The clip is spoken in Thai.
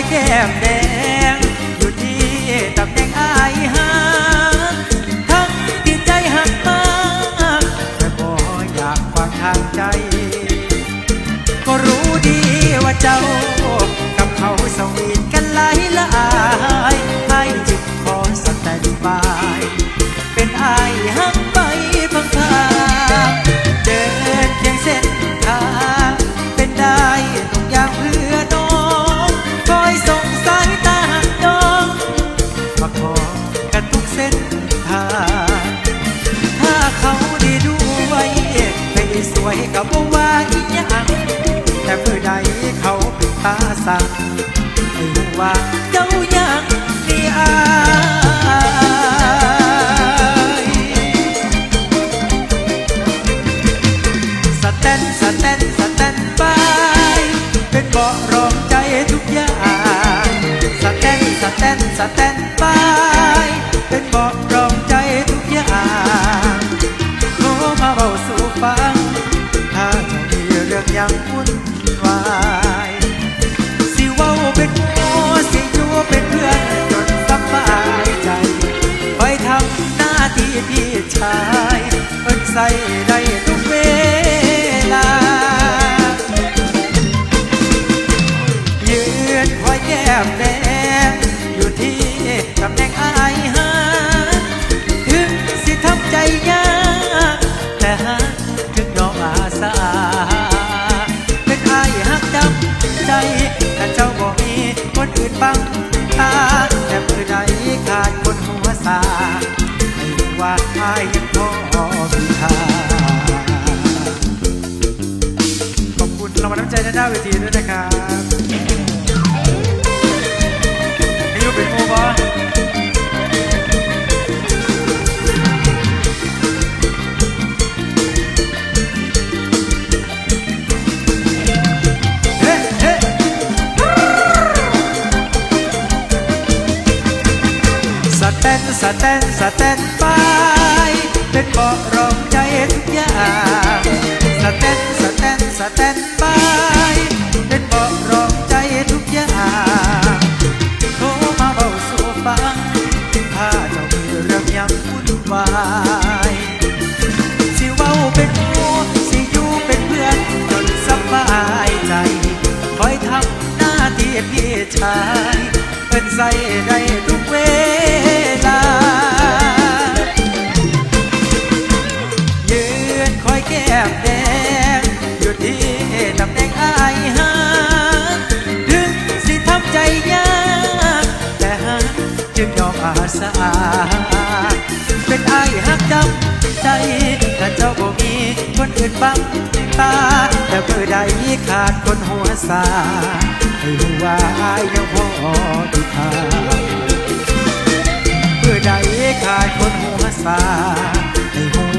อยแก้มแดง อยู่ที่ตำแหน่งอายหาทั้งที่ใจหักมากแต่บออยากฟังทางใจ ก็รู้ดีว่าเจ้า กับเขาสวีทกันหลายหลายไอ้จิตขอสแตนบาย ส้นทาง ถ้าเขาดีด้วยไม่ได้สวยกับว่าอีหยังแต่เมื่อใดเขาเป็นตาสั่งไม่รู้ว่าเจ้ายังมีอายสแตนสแตนสแตนบายเป็นเบาะรองใจทุกอย่างสแตนสแตนสแตนบายเป็ ยังวุ่นวายสิเว้าเป็นโมสิจูเป็นเพื่อนจนสบายใจไปทำหน้าที่พี่ชายเอิ้นใส่ได้ทุกเวลา ยืนคอยแก้มแว่าอายยังพอมีค่าขอบคุณรางวัลน้ำใจด้านหน้าเวทีด้วยนะครับอายุเป็นโมบอ ตนสแตนสแตนบายเป็นเบาะรองใจทุกอย่างสแตนสแตนสแตนบายเป็นเบาะรองใจทุกอย่างโทรมาเบาสู่ฟังถ้าเจ้ามีเรื่องยังวุ่นวายสิเว้าเป็นหมูสิอยู่เป็นเพื่อนจนสบายใจคอยทำหน้าที่พี่ชายเป็นใส่ได้ทุกเว คอยแก้มแดงอยู่ที่ตำแหน่งอายหาถึงสิทำใจยาก แต่หาจึงยอมอาสา เป็นอายหักจำใจแต่เจ้าบ่มีคนอื่นบังตา แต่เมื่อใดขาดคนหัวสาให้รู้ว่าอายยังพอมีค่าเมื่อใดขาดคนหัวสาให้